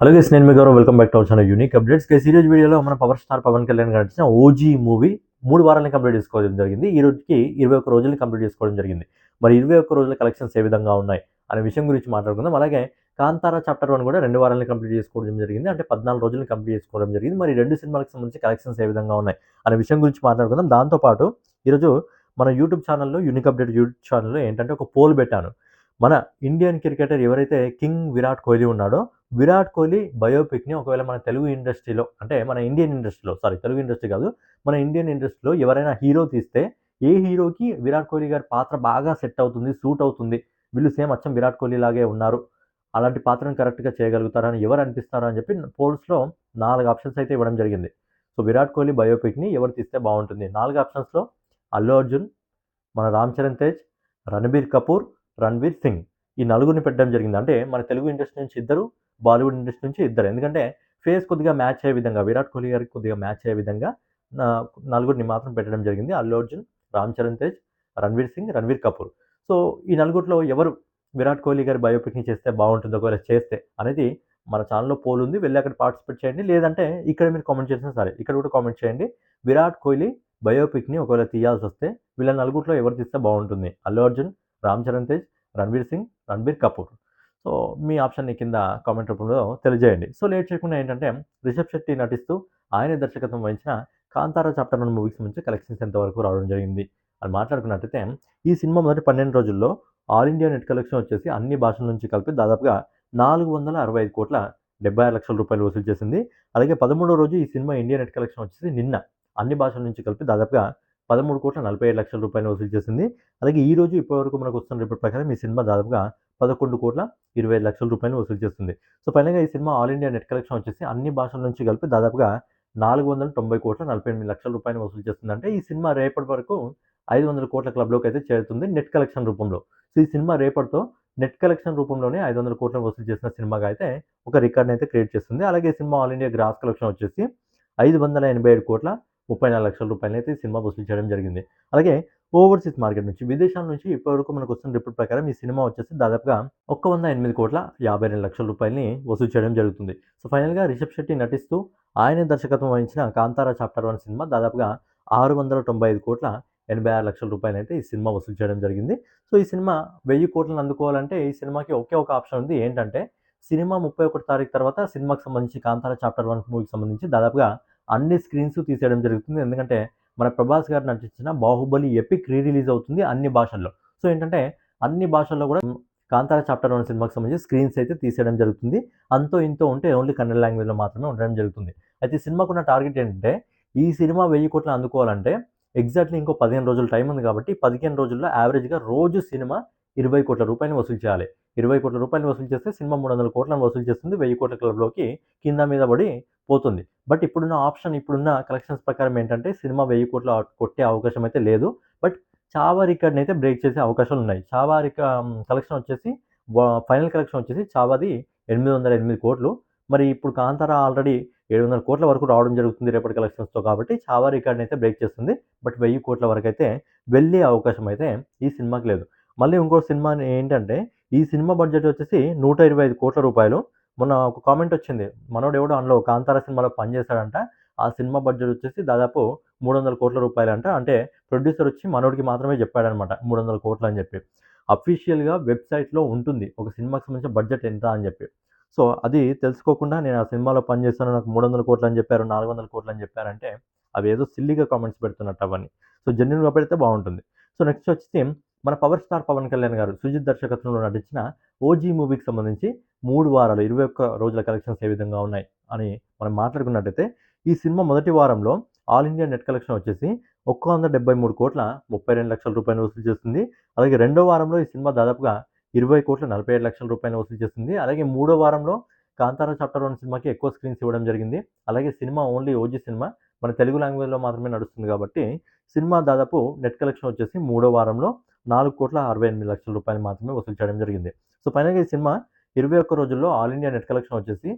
Hello guys నేను మీ Gaurav welcome back to our channel unique updates guys వీడియోలో మన power star Pawan Kalyan గారు OG movie మూడు వారాలని కంప్లీట్ చేసుకోవడం జరిగింది. ఈ రోజుకి ఇరవై ఒక్క రోజులు కంప్లీట్ చేసుకోవడం జరిగింది. మరి ఇరవై ఒక్క రోజుల కలెక్షన్స్ ఏ విధంగా ఉన్నాయి అనే విషయం గురించి మాట్లాడుకుందాం. అలాగే కాంతారా చాప్టర్ వన్ కూడా రెండు వారాలను కంప్లీట్ చేసుకోవడం జరిగింది. అంటే పద్నాలుగు రోజులు కంప్లీట్ చేసుకోవడం జరిగింది. మరి రెండు సినిమాలకు సంబంధించి కలెక్షన్స్ ఏ విధంగా ఉన్నాయి అనే విషయం గురించి మాట్లాడుకుందాం. దాంతోపాటు ఈరోజు మన యూట్యూబ్ ఛానల్లో యూనిక్ అప్డేట్ యూట్యూబ్ ఛానల్లో ఏంటంటే ఒక పోల్ పెట్టాను. మన ఇండియన్ క్రికెటర్ ఎవరైతే కింగ్ విరాట్ కోహ్లీ ఉన్నాడో విరాట్ కోహ్లీ బయోపిక్ని ఒకవేళ మన తెలుగు ఇండస్ట్రీలో అంటే మన ఇండియన్ ఇండస్ట్రీలో సారీ తెలుగు ఇండస్ట్రీ కాదు మన ఇండియన్ ఇండస్ట్రీలో ఎవరైనా హీరో తీస్తే ఏ హీరోకి విరాట్ కోహ్లీ గారి పాత్ర బాగా సెట్ అవుతుంది సూట్ అవుతుంది వీళ్ళు సేమ్ అచ్చం విరాట్ కోహ్లీ లాగే ఉన్నారు అలాంటి పాత్రను కరెక్ట్గా చేయగలుగుతారని ఎవరు అనిపిస్తారు అని చెప్పి పోల్స్లో నాలుగు ఆప్షన్స్ అయితే ఇవ్వడం జరిగింది. సో విరాట్ కోహ్లీ బయోపిక్ని ఎవరు తీస్తే బాగుంటుంది? నాలుగు ఆప్షన్స్లో అల్లు అర్జున్ మన రామ్ చరణ్ తేజ్ రణబీర్ కపూర్ రణ్వీర్ సింగ్ ఈ నలుగురిని పెట్టడం జరిగింది. అంటే మన తెలుగు ఇండస్ట్రీ నుంచి ఇద్దరు బాలీవుడ్ ఇండస్ట్రీ నుంచి ఇద్దరు. ఎందుకంటే ఫేస్ కొద్దిగా మ్యాచ్ అయ్యే విధంగా విరాట్ కోహ్లీ గారికి కొద్దిగా మ్యాచ్ అయ్యే విధంగా నలుగురిని మాత్రం పెట్టడం జరిగింది. అల్లు అర్జున్ రామ్ చరణ్ తేజ్ రణ్వీర్ సింగ్ రణ్వీర్ కపూర్. సో ఈ నలుగురిలో ఎవరు విరాట్ కోహ్లీ గారి బయోపిక్ని చేస్తే బాగుంటుంది ఒకవేళ చేస్తే అనేది మన ఛానల్లో పోల్ ఉంది. వెళ్ళి అక్కడ పార్టిసిపేట్ చేయండి. లేదంటే ఇక్కడ మీరు కామెంట్ చేసినా సరే ఇక్కడ కూడా కామెంట్ చేయండి. విరాట్ కోహ్లీ బయోపిక్ని ఒకవేళ తీయాల్సి వస్తే వీళ్ళ నలుగురిలో ఎవరు తీస్తే బాగుంటుంది? అల్లు అర్జున్ రామ్ చరణ్ తేజ్ రణ్వీర్ సింగ్ రణ్బీర్ కపూర్. సో మీ ఆప్షన్ని కింద కామెంట్ రూపంలో తెలియజేయండి. సో లేట్ చేయకుండా ఏంటంటే రిషబ్ శెట్టి నటిస్తూ ఆయన దర్శకత్వం వహించిన కాంతారా చాప్టర్ వన్ మూవీస్ నుంచి కలెక్షన్స్ ఎంతవరకు రావడం జరిగింది అని మాట్లాడుకున్నట్టయితే ఈ సినిమా మొదటి పన్నెండు రోజుల్లో ఆల్ ఇండియా నెట్ కలెక్షన్ వచ్చేసి అన్ని భాషల నుంచి కలిపి దాదాపుగా నాలుగు వందల అరవై ఐదు కోట్ల డెబ్బై ఆరు లక్షల రూపాయలు వసూలు చేసింది. అలాగే పదమూడో రోజు ఈ సినిమా ఇండియా నెట్ కలెక్షన్ వచ్చేసి నిన్న అన్ని భాషల నుంచి కలిపి దాదాపుగా పదమూడు కోట్ల నలభై ఏడు లక్షల రూపాయలు వసూలు చేసింది. అలాగే ఈ రోజు ఇప్పటివరకు మనకు వస్తున్న రిపోర్ట్ ప్రకారం ఈ సినిమా దాదాపుగా పదకొండు కోట్ల ఇరవై ఐదు లక్షల రూపాయలు వసూలు చేస్తుంది. సో ఫైనల్గా ఈ cinema all India net collection వచ్చేసి అన్ని భాషల నుంచి కలిపి దాదాపుగా నాలుగు వందల తొంభై కోట్ల నలభై ఎనిమిది లక్షల రూపాయలు వసూలు చేస్తుంది. అంటే ఈ సినిమా రేపటి వరకు ఐదు వందల కోట్ల క్లబ్లోకి అయితే చేరుతుంది నెట్ కలెక్షన్ రూపంలో. సో ఈ సినిమా రేపటితో నెట్ కలెక్షన్ రూపంలోనే ఐదు వందల కోట్లను వసూలు చేసిన సినిమాగా అయితే ఒక రికార్డ్ని అయితే క్రియేట్ చేస్తుంది. అలాగే cinema all India gross collection వచ్చేసి ఐదు వందల ఎనభై ఏడు కోట్ల ముప్పై నాలుగు లక్షల రూపాయలు అయితే ఈ సినిమా వసూలు చేయడం జరిగింది. అలాగే ఓవర్సీస్ మార్కెట్ నుంచి విదేశాల నుంచి ఇప్పటివరకు మనకు వస్తున్న రిపోర్ట్ ప్రకారం ఈ సినిమా వచ్చేసి దాదాపుగా ఒక్క వంద ఎనిమిది కోట్ల యాభై రెండు లక్షల రూపాయలని వసూలు చేయడం జరుగుతుంది. సో ఫైనల్గా రిషబ్ శెట్టి నటిస్తూ ఆయన దర్శకత్వం వహించిన కాంతారా చాప్టర్ వన్ సినిమా దాదాపుగా ఆరు వందల తొంభై ఐదు కోట్ల ఎనభై ఆరు లక్షల రూపాయలు అయితే ఈ సినిమా వసూలు చేయడం జరిగింది. సో ఈ సినిమా వెయ్యి కోట్లను అందుకోవాలంటే ఈ సినిమాకి ఒకే ఒక ఆప్షన్ ఉంది. ఏంటంటే సినిమా ముప్పై ఒకటి తారీఖు తర్వాత సినిమాకి సంబంధించి కాంతారా చాప్టర్ వన్ మూవీకి సంబంధించి దాదాపుగా అన్ని స్క్రీన్స్ తీసేయడం జరుగుతుంది. ఎందుకంటే మన ప్రభాస్ గారు నటించిన బాహుబలి ఎపిక్ రీ రిలీజ్ అవుతుంది అన్ని భాషల్లో. సో ఏంటంటే అన్ని భాషల్లో కూడా కాంతార చాప్టర్ వన్ సినిమాకి సంబంధించి స్క్రీన్స్ అయితే తీసేయడం జరుగుతుంది. అంతో ఇంతో ఉంటే ఓన్లీ కన్నడ లాంగ్వేజ్లో మాత్రమే ఉండడం జరుగుతుంది. అయితే సినిమాకున్న సినిమాకు ఉన్న టార్గెట్ ఏంటంటే ఈ సినిమా వెయ్యి కోట్లు అందుకోవాలంటే ఎగ్జాక్ట్లీ ఇంకో పదిహేను రోజులు టైం ఉంది కాబట్టి పదిహేను రోజుల్లో యావరేజ్గా రోజు సినిమా ఇరవై కోట్ల రూపాయలు వసూలు చేయాలి. ఇరవై కోట్ల రూపాయలు వసూలు చేస్తే సినిమా మూడు వందల కోట్లను వసూలు చేస్తుంది. వెయ్యి కోట్ల క్లబ్లోకి కింద మీద పడి పోతుంది. బట్ ఇప్పుడున్న ఆప్షన్ ఇప్పుడున్న కలెక్షన్స్ ప్రకారం ఏంటంటే సినిమా వెయ్యి కోట్ల కొట్టే అవకాశం అయితే లేదు. బట్ చావా రికార్డ్ని అయితే బ్రేక్ చేసే అవకాశాలు ఉన్నాయి. చావా రికా కలెక్షన్ వచ్చేసి ఫైనల్ కలెక్షన్ వచ్చేసి చావాది ఎనిమిది వందల ఎనిమిది కోట్లు. మరి ఇప్పుడు కాంతారా ఆల్రెడీ ఏడు వందల కోట్ల వరకు రావడం జరుగుతుంది రేపటి కలెక్షన్స్తో కాబట్టి చావా రికార్డ్ని అయితే బ్రేక్ చేస్తుంది. బట్ వెయ్యి కోట్ల వరకు అయితే వెళ్ళే అవకాశం అయితే ఈ సినిమాకి లేదు. మళ్ళీ ఇంకో సినిమా ఏంటంటే ఈ సినిమా బడ్జెట్ వచ్చేసి నూట ఇరవై ఐదు కోట్ల రూపాయలు. మొన్న ఒక కామెంట్ వచ్చింది. మనోడు ఎవడో అందులో కాంతార సినిమాలో పనిచేశాడంట ఆ సినిమా బడ్జెట్ వచ్చేసి దాదాపు మూడు వందల కోట్ల రూపాయలు అంట అంటే ప్రొడ్యూసర్ వచ్చి మనోడికి మాత్రమే చెప్పాడనమాట. మూడు వందల కోట్లు అని చెప్పి. అఫీషియల్గా వెబ్సైట్లో ఉంటుంది. ఒక సినిమాకి సంబంధించిన బడ్జెట్ ఎంత అని చెప్పి. సో అది తెలుసుకోకుండా నేను ఆ సినిమాలో పనిచేస్తాను నాకు మూడు వందల కోట్లు అని చెప్పారు నాలుగు వందల కోట్లు అని చెప్పారంటే అవి ఏదో సిల్లీగా కామెంట్స్ పెడుతున్నట్టు అవన్నీ సో జెన్యున్గా పెడితే బాగుంటుంది. సో నెక్స్ట్ వచ్చేసి మన పవర్ స్టార్ పవన్ కళ్యాణ్ గారు సుజిత్ దర్శకత్వంలో నటించిన ఓజీ మూవీకి సంబంధించి మూడు వారాలు ఇరవై ఒక్క రోజుల కలెక్షన్స్ ఏ విధంగా ఉన్నాయి అని మనం మాట్లాడుకున్నట్టయితే ఈ సినిమా మొదటి వారంలో ఆల్ ఇండియా నెట్ కలెక్షన్ వచ్చేసి ఒక్క వంద డెబ్బై మూడు కోట్ల ముప్పై రెండు లక్షల రూపాయలు వసూలు చేస్తుంది. అలాగే రెండో వారంలో ఈ సినిమా దాదాపుగా ఇరవై కోట్ల నలభై ఏడు లక్షల రూపాయలు వసూలు చేస్తుంది. అలాగే మూడో వారంలో కాంతారా చాప్టర్ వన్ సినిమాకి ఎక్కువ స్క్రీన్స్ ఇవ్వడం జరిగింది. అలాగే సినిమా ఓన్లీ ఓజీ సినిమా మన తెలుగు లాంగ్వేజ్లో మాత్రమే నడుస్తుంది కాబట్టి సినిమా దాదాపు నెట్ కలెక్షన్ వచ్చేసి మూడో వారంలో నాలుగు కోట్ల అరవై ఎనిమిది లక్షల రూపాయలు మాత్రమే వసూలు చేయడం జరిగింది. సో ఫైనల్గా ఈ సినిమా ఇరవై ఒక్క రోజుల్లో ఆల్ ఇండియా నెట్ కలెక్షన్ వచ్చేసి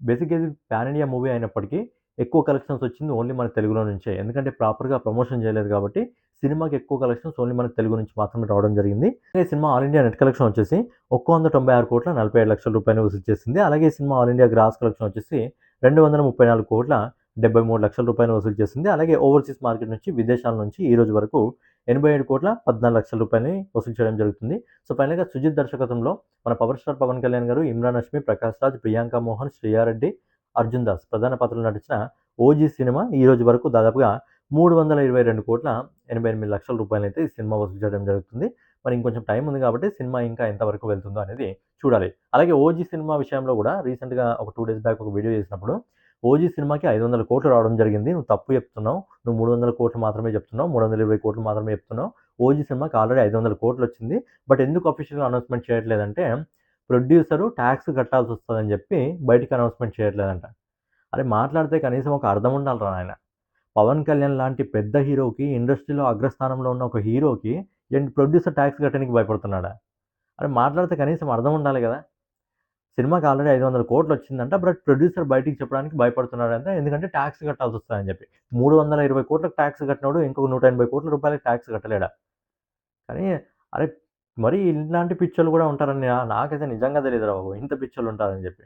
బేసిక్ ఇది పాన్ ఇండియా మూవీ అయినప్పటికీ ఎక్కువ కలెక్షన్స్ వచ్చింది ఓన్లీ మన తెలుగులో నుంచే. ఎందుకంటే ప్రాపర్గా ప్రమోషన్ చేయలేదు కాబట్టి సినిమాకి ఎక్కువ కలెక్షన్స్ ఓన్లీ మన తెలుగు నుంచి మాత్రమే రావడం జరిగింది. ఈ cinema all India net collection వచ్చేసి ఒక్క వంద తొంభై ఆరు కోట్ల నలభై ఏడు లక్షల రూపాయలు వసూలు చేసింది. అలాగే cinema all India gross collection వచ్చేసి రెండు వందల ముప్పై నాలుగు కోట్ల డెబ్బై మూడు లక్షల రూపాయలు వసూలు చేసింది. అలాగే ఓవర్సీస్ మార్కెట్ నుంచి విదేశాల నుంచి ఈ రోజు వరకు ఎనభై ఏడు కోట్ల పద్నాలుగు లక్షల రూపాయలని వసూలు చేయడం జరుగుతుంది. సో ఫైనల్గా సుజిత్ దర్శకత్వంలో మన పవర్ స్టార్ పవన్ కళ్యాణ్ గారు ఇమ్రాన్ హష్మి ప్రకాష్ రాజ్ ప్రియాంక మోహన్ శ్రీయారెడ్డి అర్జున్ దాస్ ప్రధాన పాత్రలు నటించిన ఓజీ సినిమా ఈ రోజు వరకు దాదాపుగా మూడు వందల ఇరవై రెండు కోట్ల ఎనభై ఎనిమిది లక్షల రూపాయలు అయితే ఈ సినిమా వసూలు చేయడం జరుగుతుంది. మరి ఇంకొంచెం టైం ఉంది కాబట్టి సినిమా ఇంకా ఎంతవరకు వెళ్తుందో అనేది చూడాలి. అలాగే ఓజీ సినిమా విషయంలో కూడా రీసెంట్గా ఒక టూ డేస్ బ్యాక్ ఒక వీడియో చేసినప్పుడు ఓజీ సినిమాకి ఐదు వందల కోట్లు రావడం జరిగింది. నువ్వు తప్పు చెప్తున్నావు. నువ్వు మూడు వందల కోట్లు మాత్రమే చెప్తున్నావు. మూడు వందల ఇరవై కోట్లు మాత్రమే చెప్తున్నావు. ఓజీ సినిమాకి ఆల్రెడీ ఐదు వందల కోట్లు వచ్చింది. బట్ ఎందుకు అఫీషియల్గా అనౌన్స్మెంట్ చేయట్లేదంటే ప్రొడ్యూసరు ట్యాక్స్ కట్టాల్సి వస్తుందని చెప్పి బయటికి అనౌన్స్మెంట్ చేయట్లేదంట. అరే మాట్లాడితే కనీసం ఒక అర్థం ఉండాలి రా ఆయన పవన్ కళ్యాణ్ లాంటి పెద్ద హీరోకి ఇండస్ట్రీలో అగ్రస్థానంలో ఉన్న ఒక హీరోకి ఏంటి ప్రొడ్యూసర్ ట్యాక్స్ కట్టడానికి భయపడుతున్నాడా? అరే మాట్లాడితే కనీసం అర్థం ఉండాలి కదా. సినిమాకి ఆల్రెడీ ఐదు వందల కోట్లు వచ్చిందంట బట్ ప్రొడ్యూసర్ బయటికి చెప్పడానికి భయపడుతున్నాడు అంటే ఎందుకంటే ట్యాక్స్ కట్టాల్సి వస్తుందని చెప్పి. మూడు వందల ఇరవై కోట్లకు ట్యాక్స్ కట్టినోడు ఇంకొక నూట ఎనభై కోట్ల రూపాయలకి ట్యాక్స్ కట్టలేడా? కానీ అరే మరి ఇలాంటి పిక్చర్లు కూడా ఉంటారని నాకైతే నిజంగా తెలియదు రా బాబు. ఇంత పిక్చర్లు ఉంటారని చెప్పి.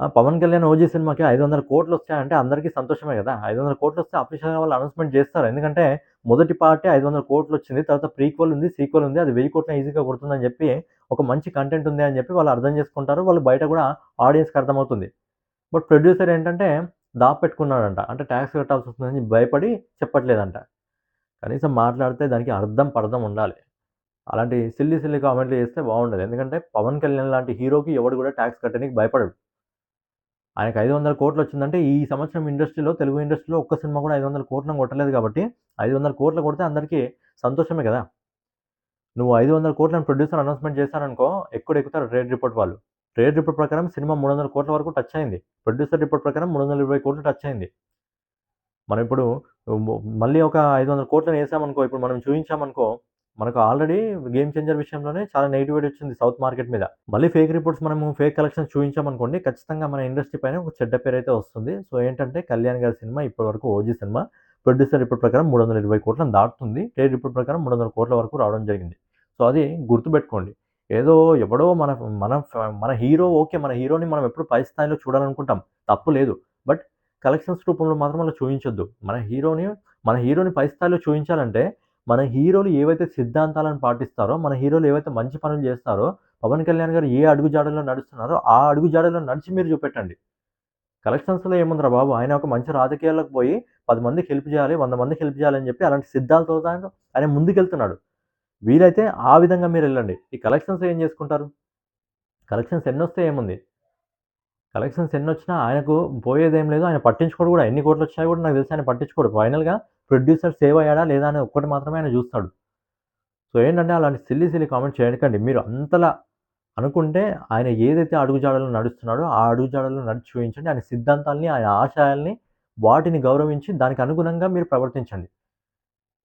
ఆ, పవన్ కళ్యాణ్ ఓజీ సినిమాకి ఐదు వందల కోట్లు వస్తాయంటే అందరికీ సంతోషమే కదా. ఐదు వందల కోట్లు వస్తే అఫీషియల్గా వాళ్ళు అనౌన్స్మెంట్ చేస్తారు. ఎందుకంటే మొదటి పార్టీ ఐదు వందల కోట్లు వచ్చింది తర్వాత ప్రీక్వల్ ఉంది సీక్వల్ ఉంది అది వెయ్యి కోట్ల ఈజీగా కొడుతుందని చెప్పి ఒక మంచి కంటెంట్ ఉంది అని చెప్పి వాళ్ళు అర్థం చేసుకుంటారు వాళ్ళు బయట కూడా ఆడియన్స్కి అర్థమవుతుంది. బట్ ప్రొడ్యూసర్ ఏంటంటే దాపెట్టుకున్నాడంట పెట్టుకున్నాడంట అంటే ట్యాక్స్ కట్టాల్సి వస్తుందని భయపడి చెప్పట్లేదంట. కనీసం మాట్లాడితే దానికి అర్థం పర్థం ఉండాలి. అలాంటి సిల్లి సిల్లి కామెంట్లు చేస్తే బాగుండదు. ఎందుకంటే పవన్ కళ్యాణ్ లాంటి హీరోకి ఎవడు కూడా ట్యాక్స్ కట్టడానికి భయపడడు. ఆయనకు ఐదు వందల కోట్లు వచ్చిందంటే ఈ సంవత్సరం ఇండస్ట్రీలో తెలుగు ఇండస్ట్రీలో ఒక్క సినిమా కూడా ఐదు వందల కోట్లను కొట్టలేదు కాబట్టి ఐదు వందల కోట్లు కొడితే అందరికీ సంతోషమే కదా. నువ్వు ఐదు వందల కోట్లను ప్రొడ్యూసర్ అనౌన్స్మెంట్ చేశారనుకో ఎక్కువ ఎక్కుతారు ట్రేడ్ రిపోర్ట్ వాళ్ళు? ట్రేడ్ రిపోర్ట్ ప్రకారం సినిమా మూడు వందల కోట్ల వరకు టచ్ అయింది. ప్రొడ్యూసర్ రిపోర్ట్ ప్రకారం మూడు వందల ఇరవై కోట్లు టచ్ అయింది. మనం ఇప్పుడు మళ్ళీ ఒక ఐదు వందల కోట్లను వేసామనుకో ఇప్పుడు మనం చూపించామనుకో మనకు ఆల్రెడీ గేమ్ చేంజర్ విషయంలోనే చాలా నెగిటివిటీ వచ్చింది సౌత్ మార్కెట్ మీద. మళ్ళీ ఫేక్ రిపోర్ట్స్ మనము ఫేక్ కలెక్షన్స్ చూపించామనుకోండి ఖచ్చితంగా మన ఇండస్ట్రీ పైన ఒక చెడ్డ పేరు అయితే వస్తుంది. సో ఏంటంటే కళ్యాణ్ గారి సినిమా ఇప్పటివరకు ఓజీ సినిమా. ప్రొడ్యూసర్ రిపోర్ట్ ప్రకారం మూడు వందల ఇరవై కోట్లను దాటుతుంది. ట్రేడ్ రిపోర్ట్ ప్రకారం మూడు వందల కోట్ల వరకు రావడం జరిగింది. సో అది గుర్తుపెట్టుకోండి. ఏదో ఎవడో మన మన మన హీరో ఓకే మన హీరోని మనం ఎప్పుడు పై స్థాయిలో చూడాలనుకుంటాం. తప్పు లేదు. బట్ కలెక్షన్స్ రూపంలో మాత్రం అలా చూపించొద్దు. మన హీరోని మన హీరోని పై స్థాయిలో చూపించాలంటే మన హీరోలు ఏవైతే సిద్ధాంతాలను పాటిస్తారో మన హీరోలు ఏవైతే మంచి పనులు చేస్తారో పవన్ కళ్యాణ్ గారు ఏ అడుగు జాడలో నడుస్తున్నారో ఆ అడుగు జాడలో నడిచి మీరు చూపెట్టండి. కలెక్షన్స్లో ఏముందిరా బాబు? ఆయన ఒక మంచి రాజకీయాల్లోకి పోయి పది మందికి హెల్ప్ చేయాలి వంద మందికి హెల్ప్ చేయాలని చెప్పి అలాంటి సిద్ధాలతో ఆయన- ఆయన ముందుకెళ్తున్నాడు. వీలైతే ఆ విధంగా మీరు వెళ్ళండి. ఈ కలెక్షన్స్ ఏం చేసుకుంటారు? కలెక్షన్స్ ఎన్ని వస్తే ఏముంది? కలెక్షన్స్ ఎన్ని వచ్చినా ఆయనకు పోయేదేం లేదు. ఆయన పట్టించుకోడు కూడా. ఎన్ని కోట్లు వచ్చాయో కూడా నాకు తెలిసి ఆయన పట్టించుకోడు. ఫైనల్గా ప్రొడ్యూసర్ సేవ్ అయ్యాడా లేదా అని ఒక్కటి మాత్రమే ఆయన చూస్తాడు. సో ఏంటంటే అలాంటి సిల్లి సిల్లి కామెంట్ చేయకండి. మీరు అంతలా అనుకుంటే ఆయన ఏదైతే అడుగుజాడలో నడుస్తున్నాడో ఆ అడుగుజాడలో నడిచి చూపించండి ఆయన సిద్ధాంతాల్ని ఆయన ఆశయాల్ని వాటిని గౌరవించి దానికి అనుగుణంగా మీరు ప్రవర్తించండి.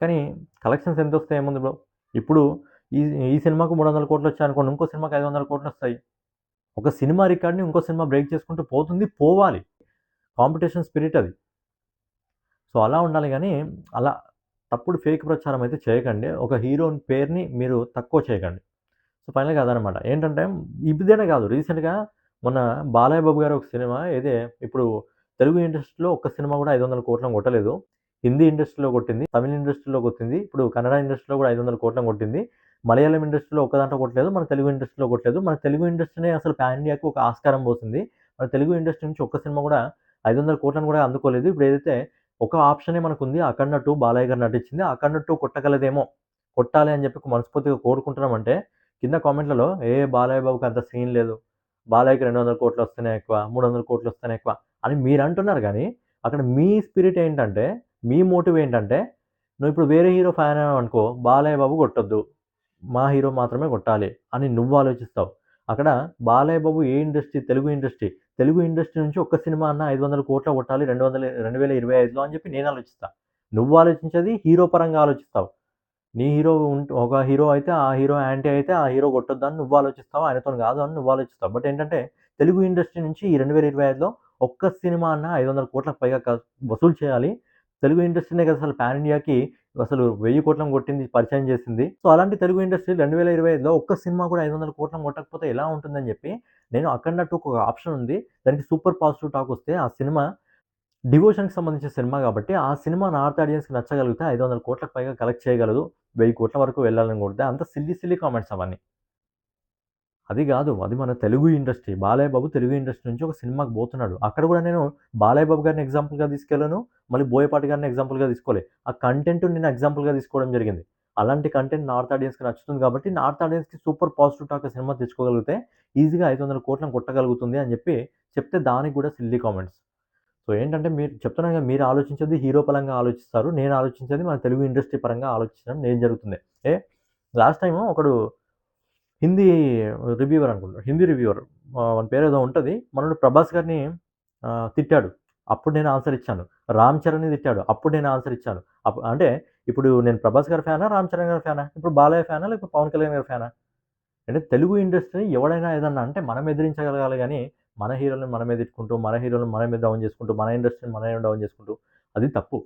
కానీ కలెక్షన్స్ ఎంత వస్తాయి ఏముంది బ్రో? ఇప్పుడు ఈ ఈ సినిమాకు మూడు వందల కోట్లు వచ్చాయి అనుకోండి ఇంకో సినిమాకి ఐదు వందల కోట్లు వస్తాయి. ఒక సినిమా రికార్డ్ని ఇంకో సినిమా బ్రేక్ చేసుకుంటూ పోతుంది పోవాలి. కాంపిటీషన్ స్పిరిట్ అది. సో అలా ఉండాలి కానీ అలా తప్పుడు ఫేక్ ప్రచారం అయితే చేయకండి. ఒక హీరోని పేరుని మీరు తక్కువ చేయకండి. సో ఫైనల్గా అదనమాట. ఏంటంటే ఇదేనే కాదు. రీసెంట్గా మొన్న బాలయ్య బాబు గారు ఒక సినిమా ఏదే ఇప్పుడు తెలుగు ఇండస్ట్రీలో ఒక్క సినిమా కూడా ఐదు వందల కోట్లను కొట్టలేదు. హిందీ ఇండస్ట్రీలో కొట్టింది తమిళ ఇండస్ట్రీలో కొట్టింది ఇప్పుడు కన్నడ ఇండస్ట్రీలో కూడా ఐదు వందల కోట్లను కొట్టింది. మలయాళం ఇండస్ట్రీలో ఒక దాంట్లో కొట్టలేదు మన తెలుగు ఇండస్ట్రీలో కొట్టలేదు. మన తెలుగు ఇండస్ట్రీనే అసలు పాన్ ఇండియాకి ఒక ఆస్కారం పోసింది. మన తెలుగు ఇండస్ట్రీ నుంచి ఒక్క సినిమా కూడా ఐదు వందల కోట్లను కూడా అందుకోలేదు. ఇప్పుడు ఏదైతే ఒక ఆప్షనే మనకు ఉంది అఖండ టూ బాలయ్య గారు నటించింది. అఖండ టూ కొట్టగలదేమో కొట్టాలి అని చెప్పి మనస్ఫూర్తిగా కోరుకుంటున్నామంటే కింద కామెంట్లలో ఏ బాలయ్య బాబుకి అంత సీన్ లేదు. బాలయ్యకి రెండు వందల కోట్లు వస్తేనే ఎక్కువ మూడు వందల కోట్లు వస్తేనే ఎక్కువ అని మీరు అంటున్నారు కానీ అక్కడ మీ స్పిరిట్ ఏంటంటే మీ మోటివ్ ఏంటంటే నువ్వు ఇప్పుడు వేరే హీరో ఫ్యాన్ అనుకో బాలయ్య బాబు కొట్టొద్దు. మా హీరో మాత్రమే కొట్టాలి అని నువ్వు ఆలోచిస్తావు. అక్కడ బాలయ్య బాబు ఏ industry Telugu industry? Telugu industry నుంచి ఒక్క సినిమా అన్న ఐదు వందల కోట్ల కొట్టాలి రెండు వందల రెండు వేల ఇరవై ఐదులో అని చెప్పి నేను ఆలోచిస్తా. నువ్వు ఆలోచించేది హీరో పరంగా ఆలోచిస్తావు. నీ హీరో ఉంట ఒక హీరో అయితే ఆ హీరో యాంటీ అయితే ఆ హీరో కొట్టొద్దు అని నువ్వు ఆలోచిస్తావు? ఆయనతో కాదు అని నువ్వు ఆలోచిస్తావు. బట్ ఏంటంటే తెలుగు ఇండస్ట్రీ నుంచి ఈ రెండు వేల ఇరవై ఐదులో ఒక్క సినిమా అన్న ఐదు వందల కోట్ల పైగా క- వసూలు చేయాలి. తెలుగు ఇండస్ట్రీనే కదా అసలు పాన్ ఇండియాకి అసలు వెయ్యి కోట్లం కొట్టింది పరిచయం చేసింది. సో అలాంటి తెలుగు ఇండస్ట్రీ రెండు వేల ఇరవై ఐదులో ఒక్క సినిమా కూడా ఐదు వందల కోట్లం కొట్టకపోతే ఎలా ఉంటుందని చెప్పి నేను అఖండ టూకు ఒక ఆప్షన్ ఉంది. దానికి సూపర్ పాజిటివ్ టాక్ వస్తే ఆ సినిమా డివోషన్కి సంబంధించిన సినిమా కాబట్టి ఆ సినిమా నార్త్ ఆడియన్స్కి నచ్చగలిగితే ఐదు వందల కోట్లకు పైగా కలెక్ట్ చేయగలదు. వెయ్యి కోట్ల వరకు వెళ్ళాలని కూడా అంత సిల్లీ సిల్లీ కామెంట్స్ అవన్నీ. అది కాదు అది మన తెలుగు ఇండస్ట్రీ. బాలయ్య బాబు తెలుగు ఇండస్ట్రీ నుంచి ఒక సినిమాకి పోతున్నాడు. అక్కడ కూడా నేను బాలయ్య బాబు గారిని ఎగ్జాంపుల్గా తీసుకెళ్ళాను మళ్ళీ బోయపాటి గారిని ఎగ్జాంపుల్గా తీసుకోలే. ఆ కంటెంట్ నేను ఎగ్జాంపుల్గా తీసుకోవడం జరిగింది. అలాంటి కంటెంట్ నార్త్ ఆడియన్స్కి నచ్చుతుంది కాబట్టి నార్త్ ఆడియన్స్కి సూపర్ పాజిటివ్ టాక్ సినిమా తెచ్చుకోగలిగితే ఈజీగా ఐదు వందల కోట్లను కొట్టగలుగుతుంది అని చెప్పి చెప్తే దానికి కూడా సిల్లీ కామెంట్స్. సో ఏంటంటే మీరు చెప్తున్నాను కదా మీరు ఆలోచించేది హీరో పరంగా ఆలోచిస్తారు నేను ఆలోచించేది మన తెలుగు ఇండస్ట్రీ పరంగా ఆలోచించడం నేను జరుగుతుంది. ఏ లాస్ట్ టైం ఒకడు హిందీ రివ్యూవర్ అనుకుంటాను హిందీ రివ్యూవర్. మన పేరు ఏదో ఉంటుంది. మనోడు ప్రభాస్ గారిని తిట్టాడు. అప్పుడు నేను ఆన్సర్ ఇచ్చాను. రామ్ చరణ్ని తిట్టాడు. అప్పుడు నేను ఆన్సర్ ఇచ్చాను. అప్ అంటే ఇప్పుడు నేను ప్రభాస్ గారి ఫ్యానా రామ్ చరణ్ గారి ఫ్యానా? ఇప్పుడు బాలయ్య ఫ్యానా లేకపోతే పవన్ కళ్యాణ్ గారి ఫ్యానా? అంటే తెలుగు ఇండస్ట్రీ ఎవడైనా ఏదన్నా అంటే మనం ఎదిరించగలగాలి కానీ మన హీరోలను మనం ఎదుర్కొంటూ మన హీరోలను మీద డౌన్ చేసుకుంటూ మన ఇండస్ట్రీని మనమే డౌన్ చేసుకుంటూ అది తప్పు.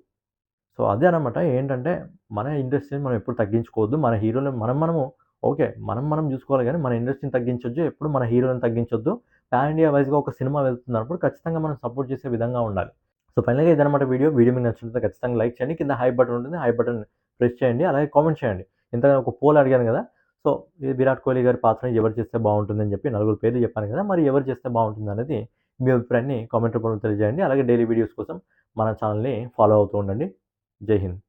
సో అదే అనమాట ఏంటంటే మన ఇండస్ట్రీని మనం ఎప్పుడు తగ్గించుకోవద్దు. మన హీరోలు మనం మనము ఓకే మనం మనం చూసుకోవాలి కానీ మన ఇండస్ట్రీని తగ్గించొద్దు ఎప్పుడు మన హీరోని తగ్గించొద్దు. పాన్ ఇండియా వైజ్గా ఒక సినిమా వెళ్తున్నప్పుడు ఖచ్చితంగా మనం సపోర్ట్ చేసే విధంగా ఉండాలి. సో ఫైనల్గా ఇదనమాట వీడియో. వీడియో మీకు నచ్చినట్లయితే ఖచ్చితంగా లైక్ చేయండి. కింద హై బటన్ ఉంటుంది. హై బటన్ ప్రెస్ చేయండి. అలాగే కామెంట్ చేయండి. ఇంతగా ఒక పోల్ అడిగాను కదా. సో విరాట్ కోహ్లీ గారి పాత్రని ఎవరు చేస్తే బాగుంటుందని చెప్పి నలుగురు పేర్లు చెప్పాను కదా. మరి ఎవరు చేస్తే బాగుంటుంది అనేది మీ అభిప్రాయాన్ని కామెంట్ రూపంలో తెలియజేయండి. అలాగే డైలీ వీడియోస్ కోసం మన ఛానల్ని ఫాలో అవుతూ ఉండండి. జై హింద్.